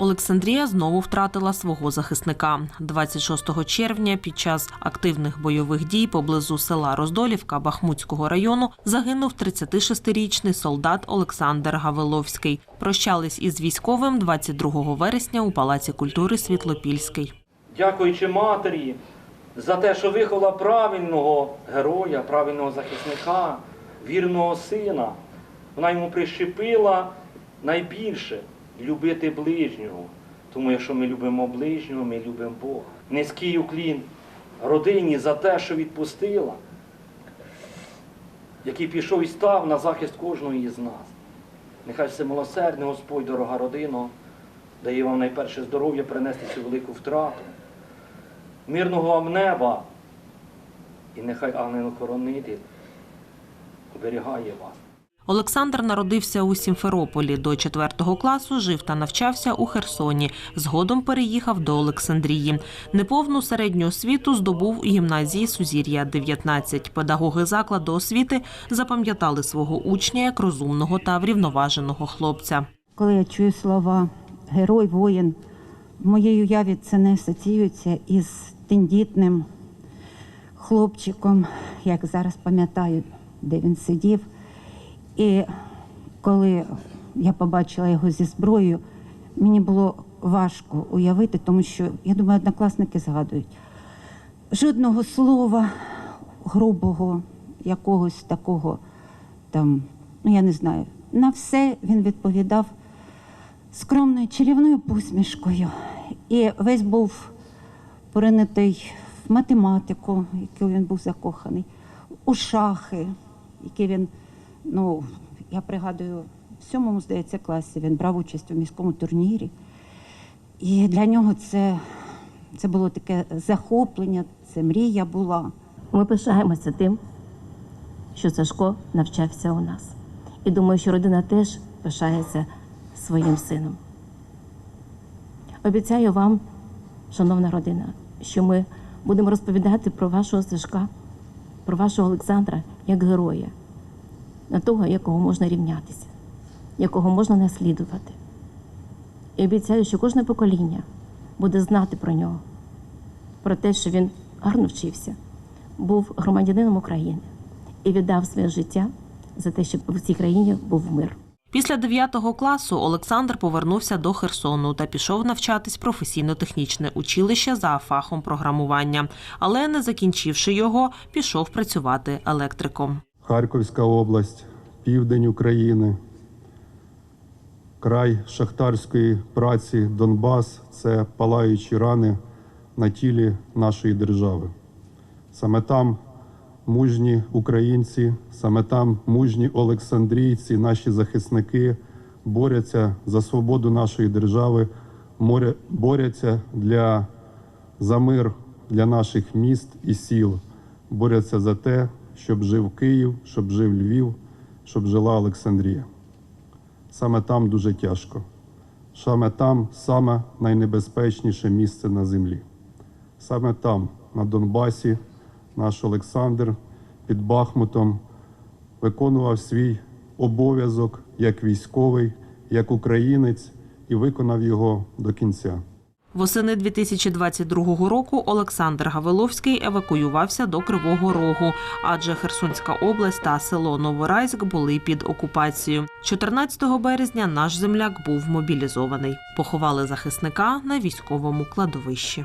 Олександрія знову втратила свого захисника. 26 червня під час активних бойових дій поблизу села Роздолівка Бахмутського району загинув 36-річний солдат Олександр Гавиловський. Прощались із військовим 22 вересня у Палаці культури Світлопільський. дякуючи матері за те, що виховала правильного героя, правильного захисника, вірного сина. Вона йому прищепила найбільше любити ближнього. Тому якщо ми любимо ближнього, ми любимо Бога. Низький уклін родині за те, що відпустила, який пішов і став на захист кожного із нас. Нехай все милосердний Господь, дорога родина, дає вам найперше здоров'я принести цю велику втрату мирного вам неба. І нехай ангел-хоронитель оберігає вас. Олександр народився у Сімферополі. До 4 класу жив та навчався у Херсоні. Згодом переїхав до Олександрії. Неповну середню освіту здобув у гімназії Сузір'я 19. Педагоги закладу освіти запам'ятали свого учня як розумного та врівноваженого хлопця. Коли я чую слова герой, воїн, в моїй уяві це не асоціюється із тендітним хлопчиком, як зараз пам'ятаю, де він сидів. І коли я побачила його зі зброєю, мені було важко уявити, тому що я думаю, однокласники згадують. Жодного слова грубого, якогось такого там, ну я не знаю. На все він відповідав скромною чарівною посмішкою. І весь був поринутий в математику, яку він був закоханий, у шахи, які він, ну, я пригадую, в сьомому, здається, класі він брав участь у міському турнірі. І для нього це, це було таке захоплення, це мрія була. Ми пишаємося тим, що Сашко навчався у нас. І думаю, що родина теж пишається своїм сином. Обіцяю вам, шановна родина, що ми будемо розповідати про вашого Сашка, про вашого Олександра як героя, на того, якого можна рівнятися, якого можна наслідувати. І обіцяю, що кожне покоління буде знати про нього, про те, що він гарно вчився, був громадянином України і віддав своє життя за те, щоб в цій країні був мир. Після 9 класу Олександр повернувся до Херсону та пішов навчатись професійно-технічне училище за фахом програмування. Але не закінчивши його, пішов працювати електриком. Харківська область, південь України, край шахтарської праці Донбас це палаючі рани на тілі нашої держави. Саме там мужні українці, саме там мужні олександрійці, наші захисники борються за свободу нашої держави, борються для за мир для наших міст і сіл, борються за те, щоб жив Київ, щоб жив Львів, щоб жила Олександрія. Саме там дуже тяжко. Саме там саме найнебезпечніше місце на землі. Саме там, на Донбасі, наш Олександр під Бахмутом виконував свій обов'язок як військовий, як українець і виконав його до кінця. Восени 2022 року Олександр Гавиловський евакуювався до Кривого Рогу, адже Херсонська область та село Новорайськ були під окупацією. 14 березня наш земляк був мобілізований. Поховали захисника на військовому кладовищі.